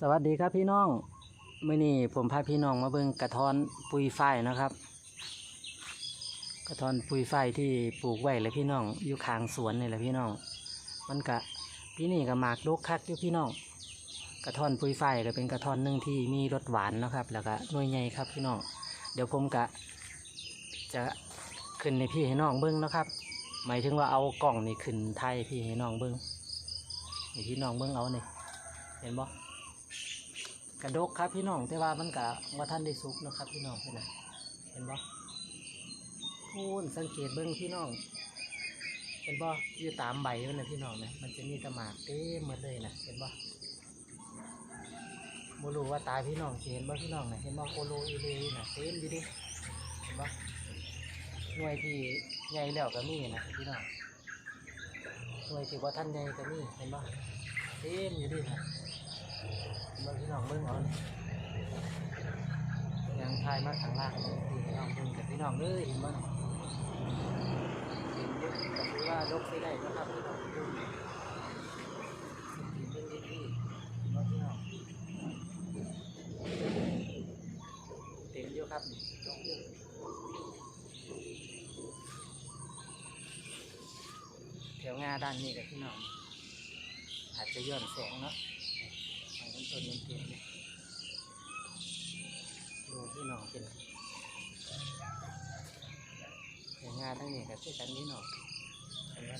สวัสดีครับพี่น้องมื่อนี้ผมพาพี่น้องมาเบิ่งกระท้อนปุยฝ้ายนะครับ กระท้อนปุยฝ้ายที่ปลูกไว้เลยพี่น้องอยู่ข้างสวนนี่แหละพี่น้อง มันกะพี่นี่ก็หมากลกคักอยู่พี่น้อง กระท้อนปุยฝ้ายก็เป็นกระท้อนหนึ่งที่มีรสหวานนะครับ แล้วก็หน่วยใหญ่ครับพี่น้อง เดี๋ยวผมกะจะขึ้นในพี่ให้น้องเบิ้งนะครับ หมายถึงว่าเอากล่องนี่ขึ้นไทยพี่ให้น้องเบิ้งนี่พี่น้องเบิ้งเอานี่เห็นบ่ ระดกครับพี่น้องแต่ว่ามันกะว่าท่านได้สุกนะครับพี่น้องเห็นไหมเห็นบ่พูนสังเกตเบิ้งพี่น้องเห็นบ่อยู่ตามใบมันนะพี่น้องนะมันจะมีตะหมากเต็มหมดเลยนะเห็นบ่โมรู้ว่าตาพี่น้องเห็นบ่พี่น้องนะเห็นบ่โอโลอีเลนะเต็มอยู่ดิเห็นบ่หน่วยที่ใหญ่แล้วก็มีนะพี่น้องหน่วยที่ว่าท่านใหญ่ก็มีเห็นบ่เต็มอยู่ดินะ บิ่งพี่น้องเบิ่งเอานี่ยังทายมาข้างล่างพี่น้องเบิ่งกับพี่น้องเลยเห็นบ่เห็นเยอะก็คือว่าลกไปได้นะครับพี่น้องดูเบิ่งดีๆเห็นบ่พี่น้องเต็มเยอะครับยกเยอะแถวงาด้านนี้กับพี่น้องอาจจะย้อนแสงเนาะ ของต้นต้นมันเก่งเลยดูพี่น้องเป็นเห็นงานทั้งนี้กับที่กันนี้หน่อยเห็นไหม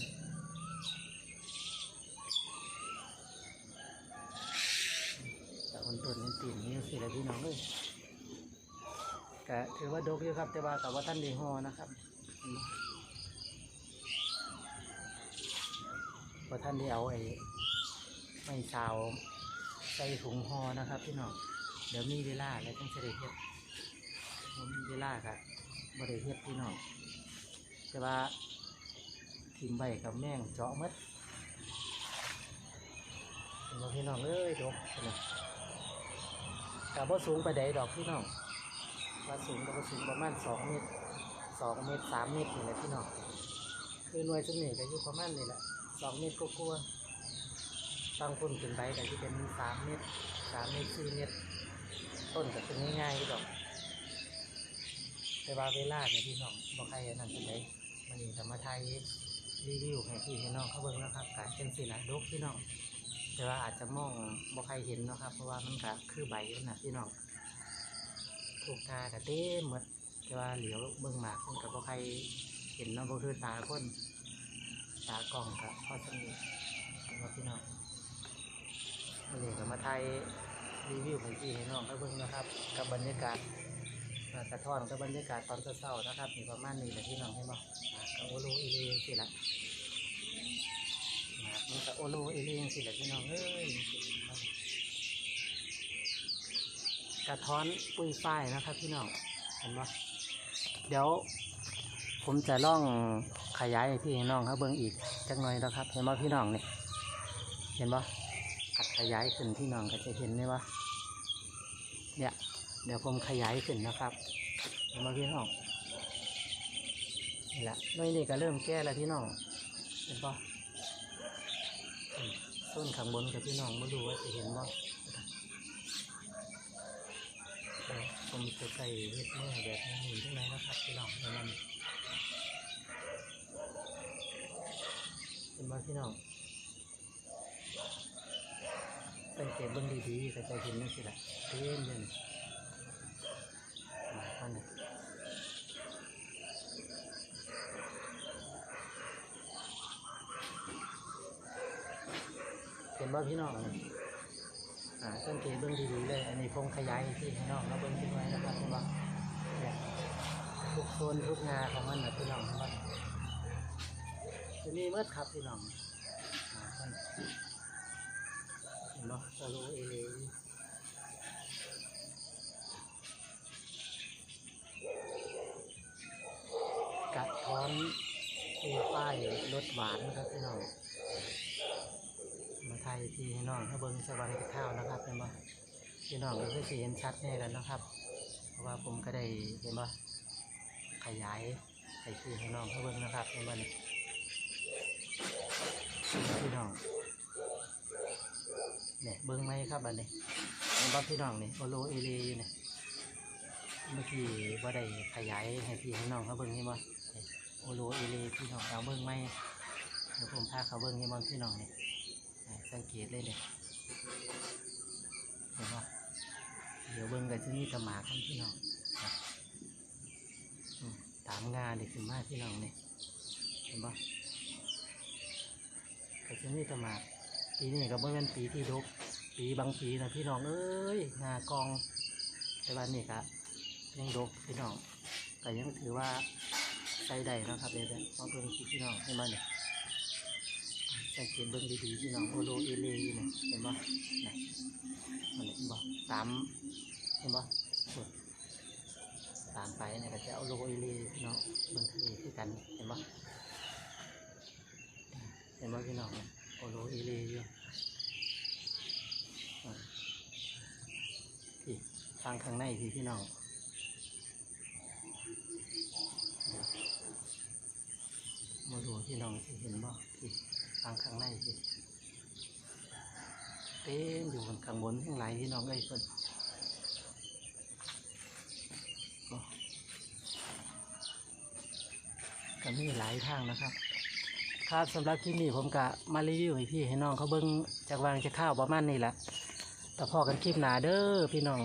แต่คนต้นมันตีนนี่สิละพี่น้องเลยก็ถือว่าดกอยู่ครับ แต่ว่ากับว่าท่านดีฮอนะครับเห็นไหมว่าท่านได้เอาไอ้ไม้ซาว ใส่ถุงห่อนะครับพี่น้องเดี๋ยวมีเวลาแล้วต้องเสด็จเฮ็ดบ่มีเวลาครับบริเฮ็ดพี่น้องแต่ว่าทิมใบกับแมงเจาะมัดเห็นบ่พี่น้องเอ้ยดกนะกับว่าสูงไปใดดอกพี่น้องว่าสูงก็สูงประมาณสองเมตรสองเมตรสามเมตรนี่แหละพี่น้องคือหน่วยสนิทก็อยู่ประมาณนี่แหละสองเมตรก็กลัวาๆตั้งต้นขึ้นไปแต่ที่เป็นสามเมตรสามเมตรสี่เมตร ต้นก็เป็นง่ายๆดอก แต่ว่าเวลาเนี่ยพี่น้องบอกใครนั่นเป็นไรมันนี่จะมาไทยรีวิวให้พี่ให้น้องเขาเบิ่งนะครับการเป็นสิละดกพี่น้องแต่ว่าอาจจะมองบอกใครเห็นนะครับ เพราะว่ามันก็คือใบนะพี่น้องถูกตากับเต้หมดแต่ว่าเหลียวเบิ่งหมากมันกับบอกใครเห็นเนาะบ่คือตาคนตากล้องกับพ่อสนิทว่าพี่น้อง วันนี้ก็มาไทยรีวิวของพี่ให้น้องเขาเบิ่งนะครับ กับบรรยากาศกระท่อนกับบรรยากาศตอนเช้าๆนะครับนี่ประมาณนี้แหละพี่น้องเห็นบ่อ่าก็โอโลอีเลสิละอ่ามันก็โอโลอีเลสิละพี่น้องเอ้ยกระท้อนปุยฝ้ายนะครับพี่น้องเห็นบ่เดี๋ยว ผมจะล่องขยายให้พี่ให้น้องเขาเบิ่งอีกจักหน่อยนะครับ เห็นบ่พี่น้องนี่เห็นบ่ ขัดขยายขึ้นพี่น้องก็จะเห็นไหมว่าเนี่ยเดี๋ยวผมขยายขึ้นนะครับเห็นไหมาพี่น้องนี่แหละน้อยนี่ก็เริ่มแก้แล้วพี่น้องเห็นปะอืมต้นข้างบนกับพี่น้องมาดูว่าจะเห็นบ่ผมจะใส่เวทเมื่อแบบนี้ทั้งนั้นนะครับพี่น้องมันเห็นบ่พี่น้อง สังเกตเบิ่งดีๆก็จเห็นนั่นสิละเต็มเลยนี่หลายคนน่ะเห็นว่าพี่น้องอ่าสังเกตเบิ่งดีๆเลย อันนี้ผมขยายให้พี่น้องเราเบิ่งขึ้นไว้นะครับเห็นว่าทุกโซนทุกงาของมันนะพี่น้องเห็นว่าจะมีเมื่อครับพี่น้องอ่าท่าน เห็นปะโอโลเอเลกัดท้อนตีป้ายรสหวานนะครับพี่น้องมาไทยที่ให้น้องให้เบิ้งสบายข้าวนะครับเห็นปะพี่น้องก็คือสีเห็นชัดแน่แล้วนะครับ เพราะว่าผมก็ได้เห็นปะขยายใส่ที่ให้น้องให้เบิ้งนะครับเห็นปะนี่พี่น้อง ครับบัดนี้เห็นบ่พี่น้องนี่โอโลเอเลอยู่เนี่ยเมื่อกี้ว่าได้ขยายให้พี่ให้น้องเขาเบิ้งให้บ่นี่โอโลเอเลพี่น้องเอาเบิ้งไหมเดี๋ยวผมพาเขาเบิ้งให้บ่พี่น้องนี่สังเกตเลยเนี่ยเห็นบ่เดี๋ยวเบิ้งกันที่นี่ตะหมาครับพี่น้องครับอืมตามงานเด็กขึ้นมาพี่น้องนี่เห็นบ่ก็จะมีตะหมาปีนี้ก็บ่เป็นปีที่ดก ปีบางปีนะพี่น้องเอ้ยงากองแต่วันนี้ก็ยังดกพี่น้องแต่ยังถือว่าใช้ได้นะครับเดี๋ยวๆมาเบิ่งพี่น้องให้มันเนี่ยสังเกตเบิ่งดีๆพี่น้องโอโลเอเลยเนี่ยเห็นบ่เนี่ยมันเห็นบ่ตามเห็นบ่กดตามไปเนี่ยก็จะเอาโลเอเลพี่น้องเบิ่งทะเลคือกันเห็นบ่เห็นบ่พี่น้องโอโลเอเลอยู่ พี่ ฟังข้างในพี่พี่น้องมาดูพี่น้องสิเห็นบ่พี่ฟังข้างในพี่เต็มอยู่บนข้างบนข้างหลายพี่น้องเอ้ยเพิ่นบ่ก็มีหลายทางนะครับ ครับสำหรับคลิปนี้ผมกะมารีวิวให้พี่ให้น้องเขาเบิ้งจากวางจะข้าวประมาณนี้แหละแต่พอกันคลิปหนาเด้อพี่น้อง